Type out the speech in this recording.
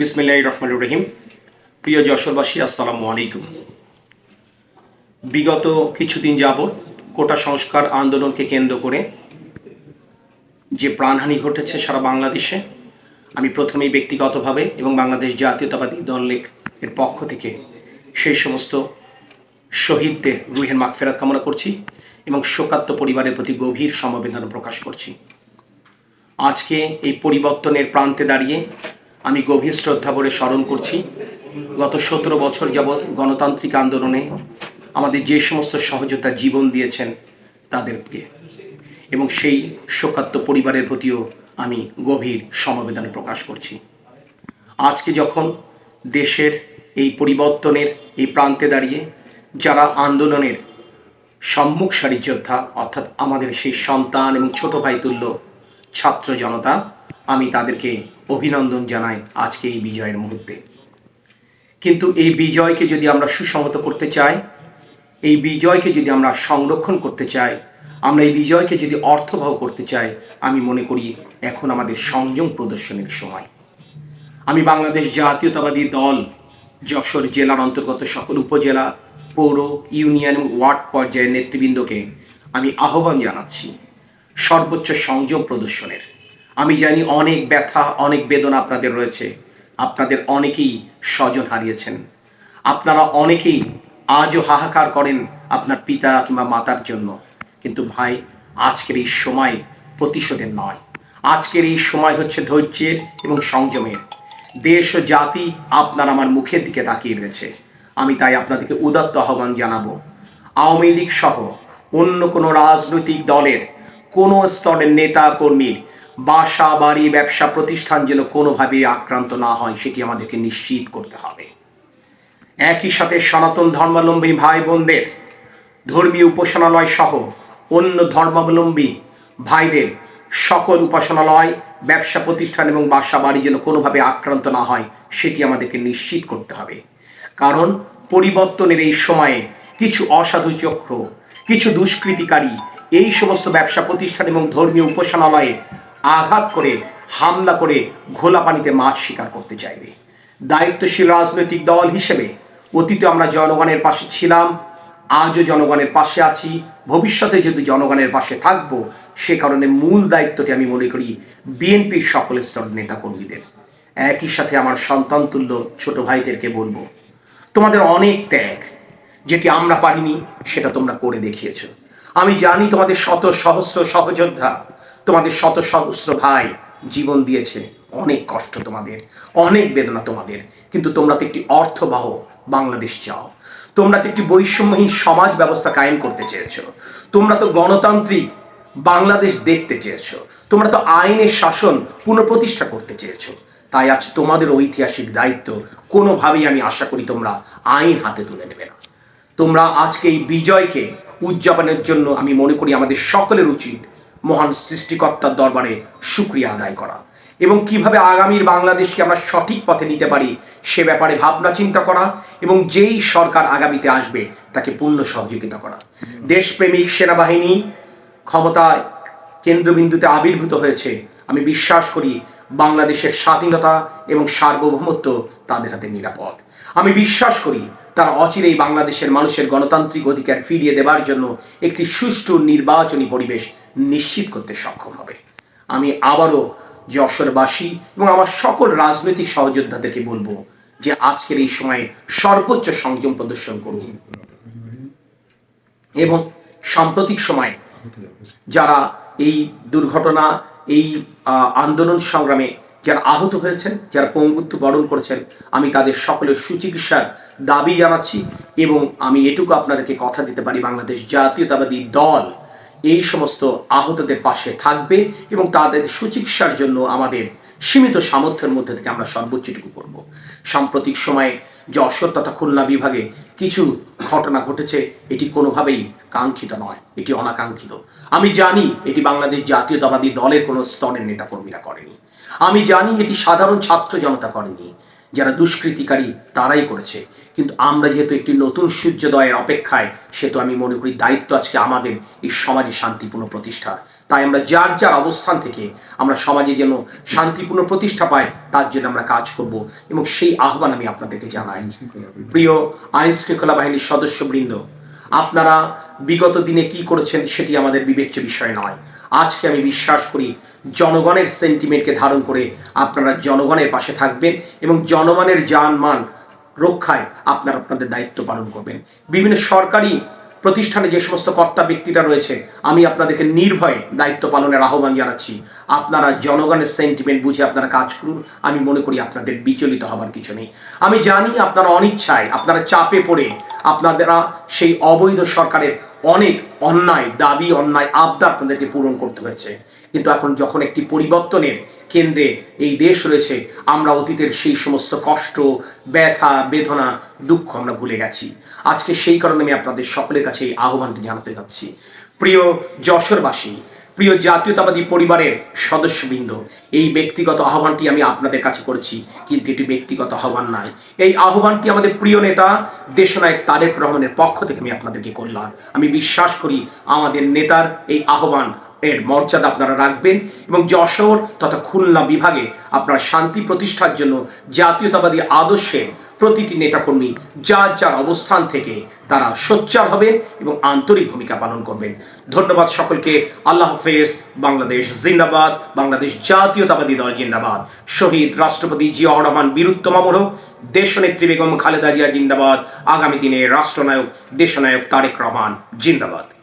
বিসমিল্লাহ রহমান রহিম। প্রিয় যশোরবাসী, আসসালামু আলাইকুম। বিগত কিছুদিন যাবৎ কোটা সংস্কার আন্দোলনকে কেন্দ্র করে যে প্রাণহানি ঘটেছে সারা বাংলাদেশে, আমি প্রথমেই ব্যক্তিগতভাবে এবং বাংলাদেশ জাতীয়তাবাদী দলের এর পক্ষ থেকে সেই সমস্ত শহীদদের রুহের মাগফেরাত কামনা করছি এবং শোকাত্ম পরিবারের প্রতি গভীর সমবেদনা প্রকাশ করছি। আজকে এই পরিবর্তনের প্রান্তে দাঁড়িয়ে আমি গভীর শ্রদ্ধা ভরে স্মরণ করছি, গত সতেরো বছর যাবৎ গণতান্ত্রিক আন্দোলনে আমাদের যে সমস্ত সহযোদ্ধা জীবন দিয়েছেন তাদেরকে এবং সেই শোকাত্ম পরিবারের প্রতিও আমি গভীর সমবেদনা প্রকাশ করছি। আজকে যখন দেশের এই পরিবর্তনের এই প্রান্তে দাঁড়িয়ে যারা আন্দোলনের সম্মুখ সারির যোদ্ধা, অর্থাৎ আমাদের সেই সন্তান এবং ছোট ভাই তুল্য, ছাত্র জনতা আমি তাদেরকে অভিনন্দন জানাই আজকে এই বিজয়ের মুহূর্তে। কিন্তু এই বিজয়কে যদি আমরা সুসংহত করতে চাই, এই বিজয়কে যদি আমরা সংরক্ষণ করতে চাই, আমরা এই বিজয়কে যদি অর্থবহ করতে চাই, আমি মনে করি এখন আমাদের সংযম প্রদর্শনের সময়। আমি বাংলাদেশ জাতীয়তাবাদী দল, যশোর জেলার অন্তর্গত সকল উপজেলা, পৌর, ইউনিয়ন ওয়ার্ড পর্যায়ের নেতৃবৃন্দকে আমি আহ্বান জানাচ্ছি সর্বোচ্চ সংযম প্রদর্শনের। আমি জানি অনেক ব্যথা, অনেক বেদনা আপনাদের রয়েছে। আপনাদের অনেকেই স্বজন হারিয়েছেন। আপনারা অনেকেই আজও হাহাকার করেন আপনার পিতা কিংবা মাতার জন্য। কিন্তু ভাই, আজকের এই সময় প্রতিশোধের নয়। আজকের এই সময় হচ্ছে ধৈর্যের এবং সংযমের। দেশ ও জাতি আপনার আমার মুখের দিকে তাকিয়ে রয়েছে। আমি তাই আপনাদেরকে উদাত্ত আহ্বান জানাব। আওয়ামী লীগ সহ অন্য কোনো রাজনৈতিক দলের কোনো স্তরের নেতা কর্মীর বাসা, বাড়ি, ব্যবসা, প্রতিষ্ঠান যেন কোনোভাবে আক্রান্ত না হয়, সেটি আমাদেরকে নিশ্চিত করতে হবে। একই সাথে সনাতন ধর্মাবলম্বী ভাই বোনদের ধর্মীয় উপাসনালয় সহ অন্য ধর্মাবলম্বী ভাইদের সকল উপাসনালয়, ব্যবসা প্রতিষ্ঠান এবং বাসা, বাড়ি যেন কোনোভাবে আক্রান্ত না হয়, সেটি আমাদেরকে নিশ্চিত করতে হবে। কারণ পরিবর্তনের এই সময়ে কিছু অসাধু চক্র, কিছু দুষ্কৃতিকারী এই সমস্ত ব্যবসা প্রতিষ্ঠান এবং ধর্মীয় উপাসনালয়ে আঘাত করে, হামলা করে ঘোলা পানিতে মাছ শিকার করতে চাইবে। দায়িত্বশীল রাজনৈতিক দল হিসেবে অতীতে আমরা জনগণের পাশে ছিলাম, আজও জনগণের পাশে আছি, ভবিষ্যতে যদি জনগণের পাশে থাকব, সে কারণে মূল দায়িত্বটি আমি মনে করি বিএনপির সকল স্তর নেতাকর্মীদের। একই সাথে আমার সন্তান তুল্য ছোট ভাইদেরকে বলব, তোমাদের অনেক ত্যাগ, যেটি আমরা পারিনি, সেটা তোমরা করে দেখিয়েছ। আমি জানি তোমাদের শত সহস্র সহযোদ্ধা তোমাদের শত সহস্র ভাই জীবন দিয়েছে। অনেক কষ্ট তোমাদের, অনেক বেদনা তোমাদের। কিন্তু তোমরা তো একটি অর্থবহ বাংলাদেশ চাও। তোমরা তো একটি বৈষম্যহীন সমাজ ব্যবস্থা কায়েম করতে চেয়েছো। তোমরা তো গণতান্ত্রিক বাংলাদেশ দেখতে চেয়েছো। তোমরা তো আইনের শাসন পুনঃপ্রতিষ্ঠা করতে চেয়েছো। তাই আজ তোমাদের ঐতিহাসিক দায়িত্ব কোনোভাবেই আমি আশা করি তোমরা আইন হাতে তুলে নেবে না। তোমরা আজকে এই বিজয়কে উদযাপনের জন্য আমি মনে করি আমাদের সকলের উচিত মহান সৃষ্টিকর্তার দরবারে সুক্রিয়া আদায় করা। এবং কীভাবে আগামীর বাংলাদেশকে আমরা সঠিক পথে নিতে পারি, সে ব্যাপারে ভাবনা চিন্তা করা এবং যেই সরকার আগামীতে আসবে, তাকে পূর্ণ সহযোগিতা করা। দেশপ্রেমিক সেনাবাহিনী ক্ষমতায় কেন্দ্রবিন্দুতে আবির্ভূত হয়েছে। আমি বিশ্বাস করি, বাংলাদেশের স্বাধীনতা এবং সার্বভৌমত্ব তাদের হাতে নিরাপদ। আমি বিশ্বাস করি, তারা অচিরেই বাংলাদেশের মানুষের গণতান্ত্রিক অধিকার ফিরিয়ে দেবার জন্য একটি সুষ্ঠু নির্বাচনী পরিবেশ নিশ্চিত করতে সক্ষম হবে। আমি আবারও যশোরবাসী এবং আমার সকল রাজনৈতিক সহযোদ্ধাদেরকে বলব যে আজকের এই সময়ে সর্বোচ্চ সংযম প্রদর্শন করুন। এবং সাম্প্রতিক সময়ে যারা এই দুর্ঘটনা, এই আন্দোলন সংগ্রামে যারা আহত হয়েছেন, যারা পঙ্গুত্ব বরণ করেছেন, আমি তাদের সকলের সুচিকিৎসার দাবি জানাচ্ছি এবং আমি এটুকু আপনাদেরকে কথা দিতে পারি। বাংলাদেশ জাতীয়তাবাদী দল এই সমস্ত আহতদের পাশে থাকবে এবং তাদের সুচিকিৎসার জন্য আমাদের সীমিত সামর্থ্যের মধ্যে থেকে আমরা সর্বোচ্চটুকু করব। সাম্প্রতিক সময়ে যশোর তথা খুলনা বিভাগে কিছু ঘটনা ঘটেছে, এটি কোনোভাবেই কাঙ্ক্ষিত নয়, এটি অনাকাঙ্ক্ষিত। আমি জানি এটি বাংলাদেশ জাতীয়তাবাদী দলের কোনো স্তরের নেতাকর্মীরা করেনি। আমি জানি এটি সাধারণ ছাত্র জনতা করেনি। যারা দুষ্কৃতিকারী তারাই করেছে। কিন্তু আমরা যেহেতু একটি নতুন সূর্যোদয়ের অপেক্ষায় সে তো আমি মনে করি দায়িত্ব আজকে আমাদের এই সমাজে শান্তিপূর্ণ প্রতিষ্ঠার। তাই আমরা যার যার অবস্থান থেকে আমরা সমাজে যেন শান্তিপূর্ণ প্রতিষ্ঠা পাই, তার জন্য আমরা কাজ করব এবং সেই আহ্বান আমি আপনাদেরকে জানাই। প্রিয় আইন শৃঙ্খলা বাহিনীর সদস্যবৃন্দ আপনারা বিগত দিনে কি করেছেন সেটি আমাদের বিবেচ্য বিষয় নয়। আজকে আমি বিশ্বাস করি জনগণের সেন্টিমেন্টকে ধারণ করে আপনারা জনগণের পাশে থাকবেন এবং জনগণের যানমান রক্ষায় আপনারা আপনাদের দায়িত্ব পালন করবেন। বিভিন্ন সরকারি প্রতিষ্ঠানে যে সমস্ত কর্তা ব্যক্তিরা রয়েছে, আমি আপনাদেরকে নির্ভয়ে দায়িত্ব পালনের আহ্বান জানাচ্ছি। আপনারা জনগণের সেন্টিমেন্ট বুঝে আপনারা কাজ করুন। আমি মনে করি আপনাদের বিচলিত হবার কিছু নেই। আমি জানি আপনারা অনিচ্ছায়, আপনারা চাপে পড়ে, আপনারা সেই অবৈধ সরকারের অনেক অন্যায়, দাবি, অন্যায়, আবদার আপনাদেরকে পূরণ করতে হয়েছে। কিন্তু এখন যখন একটি পরিবর্তনের কেন্দ্রে এই দেশ রয়েছে, আমরা অতীতের সেই সমস্ত কষ্ট, ব্যথা, বেদনা, দুঃখ আমরা ভুলে গেছি। আজকে সেই কারণে আমি আপনাদের সকলের কাছে এই আহ্বানটি জানাতে যাচ্ছি। প্রিয় যশোরবাসী প্রিয় জাতীয়তাবাদী পরিবারের সদস্যবৃন্দ, এই ব্যক্তিগত আহ্বানটি আমি আপনাদের কাছে করেছি, কিন্তু এটি ব্যক্তিগত আহ্বান নয়। এই আহ্বানটি আমাদের প্রিয় নেতা, দেশনায়ক তারেক রহমানের পক্ষ থেকে আমি আপনাদেরকে করলাম। আমি বিশ্বাস করি আমাদের নেতার এই আহ্বান এর মর্যাদা আপনারা রাখবেন এবং যশোর তথা খুলনা বিভাগে আপনারা শান্তি প্রতিষ্ঠার জন্য জাতীয়তাবাদী আদর্শের প্রতিটি নেতাকর্মী যার যার অবস্থান থেকে তারা সোচ্চার হবেন এবং আন্তরিক ভূমিকা পালন করবেন। ধন্যবাদ সকলকে। আল্লাহ হাফেজ। বাংলাদেশ জিন্দাবাদ। বাংলাদেশ জাতীয়তাবাদী দল জিন্দাবাদ। শহীদ রাষ্ট্রপতি জিয়াউর রহমান বীরুত্তম অমর হোক দেশনেত্রী বেগম খালেদা জিয়া জিন্দাবাদ। আগামী দিনে রাষ্ট্রনায়ক, দেশনায়ক তারেক রহমান জিন্দাবাদ।